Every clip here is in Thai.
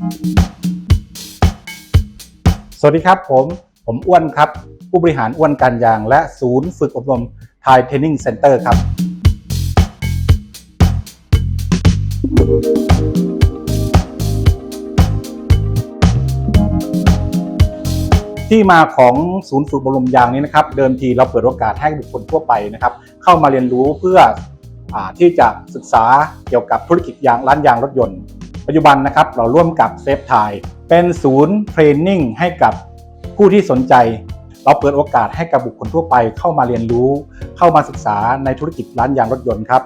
สวัสดีครับผม ผมอ้วนครับ ผู้บริหารอ้วนการยางและศูนย์ฝึกอบรมไทยเทรนนิ่งเซ็นเตอร์ครับ ที่มาของศูนย์ฝึกอบรมยางนี้นะครับ เดิมทีเราเปิดโอกาสให้บุคคลทั่วไปนะครับ เข้ามาเรียนรู้เพื่ออที่จะศึกษาเกี่ยวกับธุรกิจยางร้านยางรถยนต์ ปัจจุบันนะครับเราร่วมกับเซฟไทยเป็นศูนย์เทรนนิ่งให้กับผู้ที่สนใจ เราเปิดโอกาสให้กับบุคคลทั่วไปเข้ามาเรียนรู้ เข้ามาศึกษาในธุรกิจร้านยางรถยนต์ครับ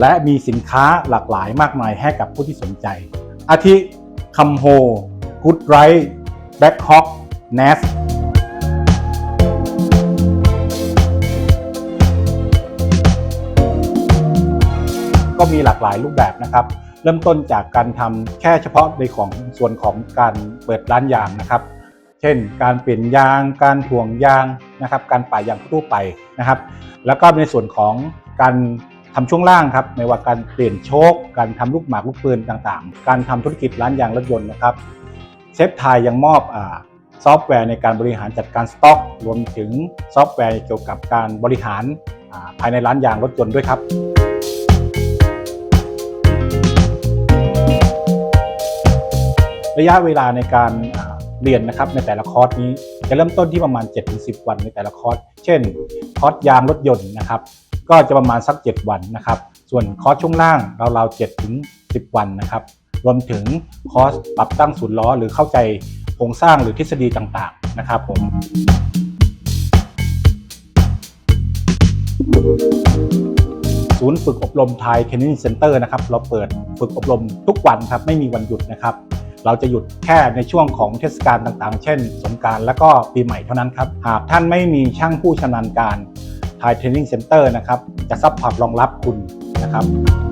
และมีสินค้าหลากหลายมากมายให้กับผู้ที่สนใจ อาทิคัมโฮกูดไรท์แบ็คฮอคเนสก็มีหลากหลายรูปแบบนะครับ เริ่มต้นจากการทำแค่เฉพาะในของส่วนของการเปิดร้านยางนะครับ เช่น การเปลี่ยนยาง การถ่วงยางนะครับ การป่ายางทั่วไปนะครับ แล้วก็ในส่วนของการทำช่วงล่างครับไม่ว่าการเปลี่ยนโชคการทำลูกหมากลูกปืนต่างๆ การทำธุรกิจร้านยางรถยนต์นะครับเซฟไทยยังมอบอาซอฟต์แวร์ในการบริหารจัดการสต็อก รวมถึงซอฟต์แวร์เกี่ยวกับการบริหารภายในร้านยางรถยนต์ด้วยครับ ระยะเวลาในการเรียนนะครับในแต่ละคอร์สนี้จะเริ่มต้นที่ประมาณ 7-10 วันในแต่ละคอร์ส เช่น คอร์สยางรถยนต์นะครับ ก็จะประมาณสัก 7 วันนะครับ ส่วนคอร์สช่วงล่างเราๆ7ถึง10 วันนะครับ รวมถึงคอร์สปรับตั้งศูนย์ล้อ หรือเข้าใจโครงสร้างหรือทฤษฎีต่างๆนะครับผมศูนย์ฝึกอบรมไทยเทนนิ่งเซ็นเตอร์นะครับ เราเปิดฝึกอบรมทุกวันครับ ไม่มีวันหยุดนะครับ เราจะหยุดแค่ในช่วงของเทศกาลต่างๆ เช่น สงการและก็ปีใหม่เท่านั้นครับ หากท่านไม่มีช่างผู้ชำนาญการไทยเทรนนิ่งเซ็นเตอร์นะครับ จะซัพพอร์ตรองรับคุณนะครับ